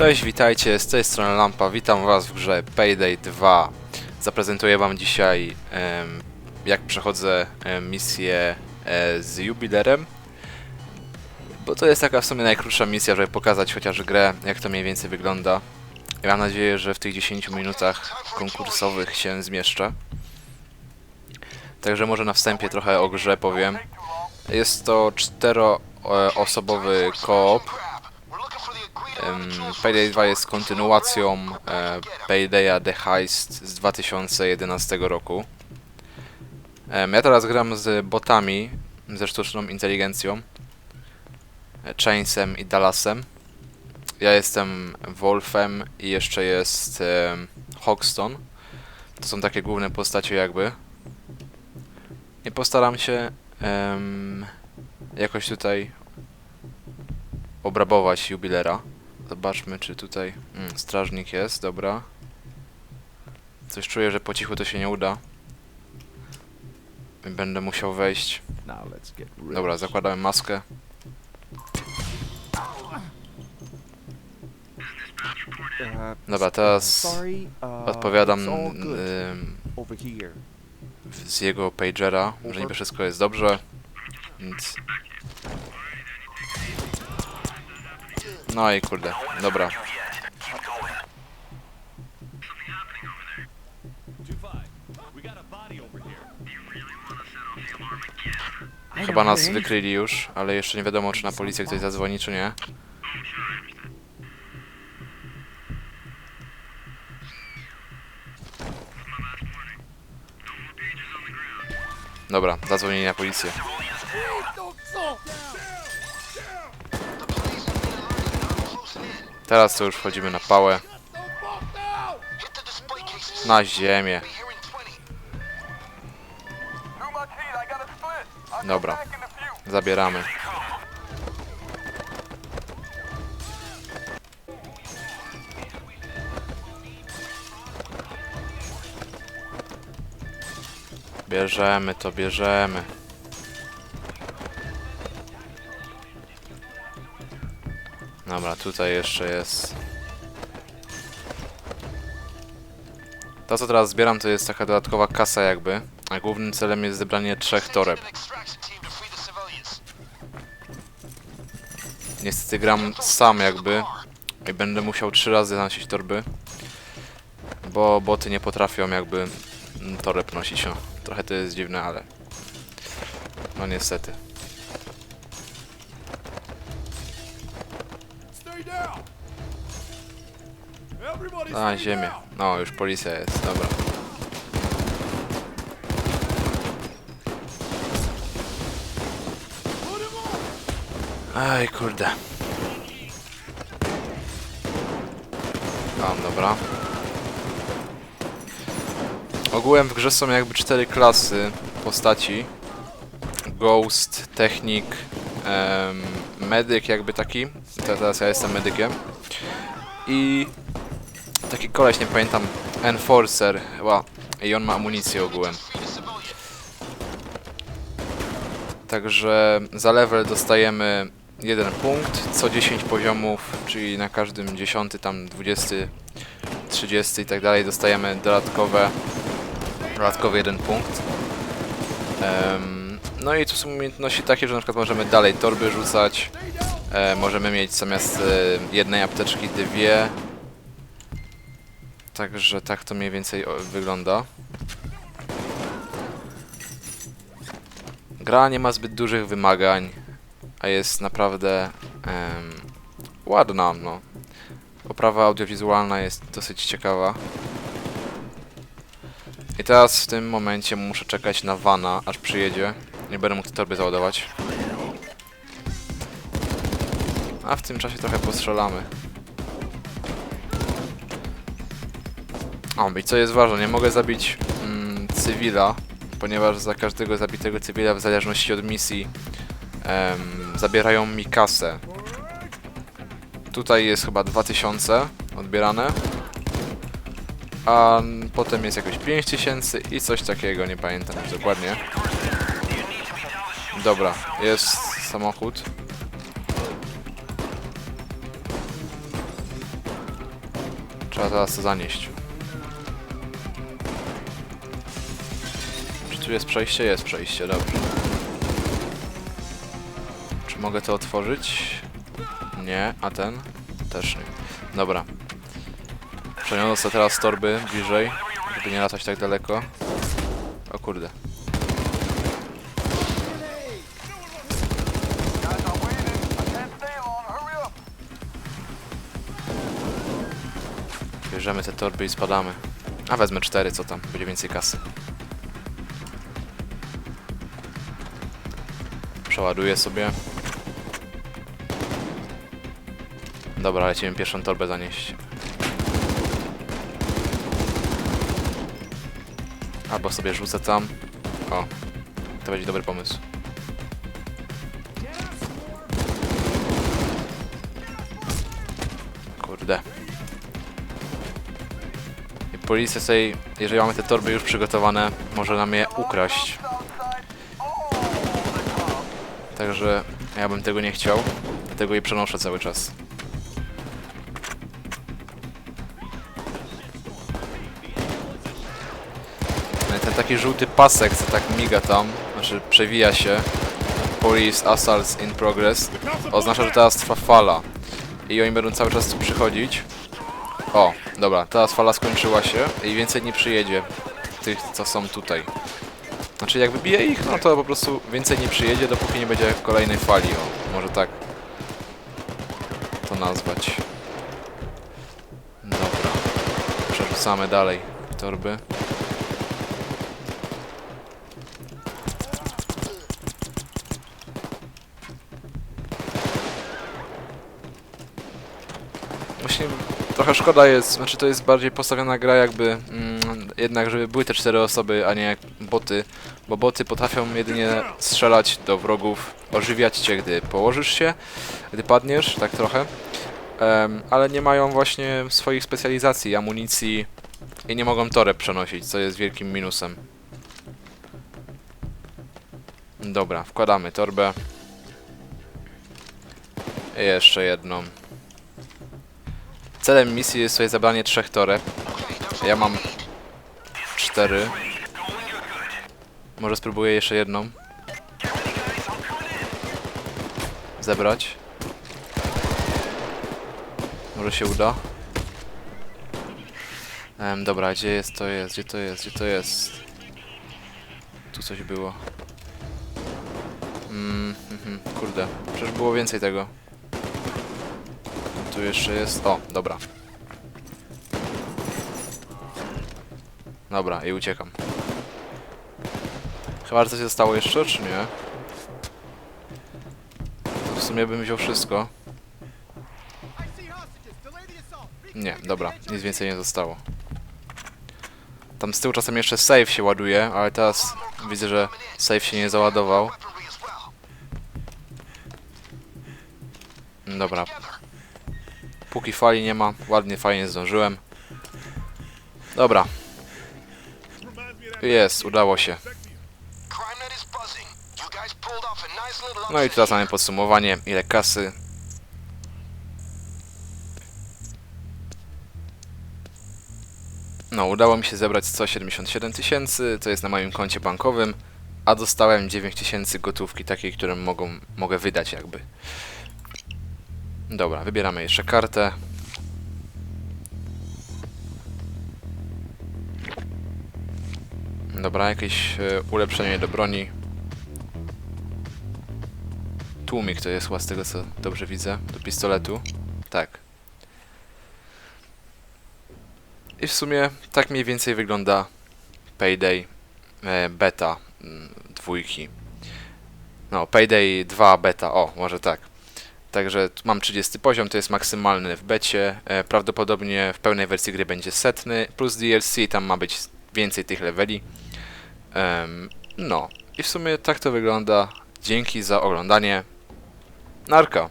Cześć, witajcie, z tej strony Lampa, witam was w grze Payday 2. Zaprezentuję wam dzisiaj jak przechodzę misję e, z jubilerem. Bo to jest taka w sumie najkrótsza misja, żeby pokazać chociaż grę, jak to mniej więcej wygląda. I mam nadzieję, że w tych 10 minutach konkursowych się zmieszczę. Także może na wstępie trochę o grze powiem. Jest to czteroosobowy koop. Payday 2 jest kontynuacją e, Paydaya The Heist z 2011 roku. Ja teraz gram z botami ze sztuczną inteligencją. e, Chainsem i Dallasem. Ja jestem Wolfem i jeszcze jest Hoxton. To są takie główne postacie jakby. I postaram się em, jakoś tutaj obrabować jubilera. Zobaczmy, czy tutaj mm, strażnik jest, dobra. Coś czuję, że po cichu to się nie uda. I Będę musiał wejść. Dobra, zakładamy maskę. Dobra, teraz uh, odpowiadam here. z jego pagera, że niby wszystko jest dobrze. Nic. No i kurde, dobra. Chyba nas wykryli już, ale jeszcze nie wiadomo, czy na policję ktoś zadzwoni, czy nie. Dobra, zadzwonili na policję. Teraz to już wchodzimy na pałę. Na ziemię. Dobra, zabieramy. Bierzemy to, bierzemy. Dobra, tutaj jeszcze jest. To co teraz zbieram to jest taka dodatkowa kasa jakby, a głównym celem jest zebranie trzech toreb. Niestety gram sam jakby i będę musiał trzy razy nosić torby, bo boty nie potrafią jakby toreb nosić. No, trochę to jest dziwne, ale no niestety. Na ziemię. No, już policja jest, dobra. Aj, kurde. Tam, dobra. Ogółem w grze są jakby cztery klasy postaci. Ghost, Technik, em, Medyk jakby taki. Te- Teraz ja jestem medykiem. I taki koleś, nie pamiętam, Enforcer chyba. I on ma amunicję ogółem. Także za level dostajemy jeden punkt, co 10 poziomów, czyli na każdym 10, tam 20, 30 i tak dalej dostajemy dodatkowe, dodatkowy jeden punkt. Em, no i tu są umiejętności takie, że na przykład możemy dalej torby rzucać, e, możemy mieć zamiast e, jednej apteczki dwie, Także tak to mniej więcej wygląda. Gra nie ma zbyt dużych wymagań, a jest naprawdę em, ładna, no. Oprawa audiowizualna jest dosyć ciekawa. I teraz w tym momencie muszę czekać na Vana, aż przyjedzie. Nie będę mógł tej torby załadować. A w tym czasie trochę postrzelamy. O, i co jest ważne, nie mogę zabić mm, cywila, ponieważ za każdego zabitego cywila, w zależności od misji, em, zabierają mi kasę. Tutaj jest chyba 2000 odbierane, a potem jest jakoś 5000 i coś takiego, nie pamiętam już dokładnie. Dobra, jest samochód. Trzeba to zanieść. Czy tu jest przejście? Jest przejście, dobrze. Czy mogę to otworzyć? Nie, a ten? Też nie. Dobra. Przeniosę teraz torby bliżej, żeby nie latać tak daleko. O kurde. Bierzemy te torby i spadamy. A wezmę cztery, co tam? Będzie więcej kasy. Przeładuję sobie. Dobra, lecimy pierwszą torbę zanieść. Albo sobie rzucę tam. O, to będzie dobry pomysł. Kurde. Policja sobie, jeżeli mamy te torby już przygotowane, może nam je ukraść. Także ja bym tego nie chciał, dlatego je przenoszę cały czas. No Ten taki żółty pasek, co tak miga tam, znaczy przewija się, Police Assaults in Progress, oznacza, że teraz trwa fala. I oni będą cały czas tu przychodzić. O, dobra, teraz fala skończyła się i więcej nie przyjedzie tych, co są tutaj. Znaczy, jak wybije ich, no to po prostu więcej nie przyjedzie, dopóki nie będzie kolejnej fali. O, może tak to nazwać. Dobra, przerzucamy dalej torby. Właśnie trochę szkoda jest, znaczy to jest bardziej postawiona gra jakby mm, jednak, żeby były te cztery osoby, a nie boty, bo boty potrafią jedynie strzelać do wrogów, ożywiać cię, gdy położysz się, gdy padniesz, tak trochę, Em, ale nie mają właśnie swoich specjalizacji, amunicji i nie mogą toreb przenosić, co jest wielkim minusem. Dobra, wkładamy torbę. I jeszcze jedną. Celem misji jest sobie zabranie trzech toreb. Ja mam cztery. Może spróbuję jeszcze jedną. Zebrać. Może się uda. Em, dobra, gdzie jest to jest? Gdzie to jest? Gdzie to jest? Tu coś było. Mm, mhm, kurde. Przecież było więcej tego. Tu jeszcze jest. O, dobra. Dobra, i uciekam. Chyba, że coś zostało jeszcze, czy nie? To w sumie bym wziął wszystko. Nie, dobra, nic więcej nie zostało. Tam z tyłu czasem jeszcze save się ładuje, ale teraz widzę, że save się nie załadował. Dobra. Póki fali nie ma, ładnie, fajnie zdążyłem. Dobra. Jest, udało się. No i teraz mamy podsumowanie, ile kasy. No, udało mi się zebrać 177 tysięcy, to jest na moim koncie bankowym, a dostałem 9 tysięcy gotówki takiej, którą mogą, mogę wydać jakby. Dobra, wybieramy jeszcze kartę. Dobra, jakieś e, ulepszenie do broni. Tłumik to jest chyba z tego co dobrze widzę, do pistoletu. Tak. I w sumie tak mniej więcej wygląda Payday e, beta mm, dwójki. No, Payday 2 beta, o, może tak. Także mam 30 poziom, to jest maksymalny w becie. E, prawdopodobnie w pełnej wersji gry będzie setny, plus DLC, tam ma być więcej tych leveli. No, i w sumie tak to wygląda. Dzięki za oglądanie. Narka.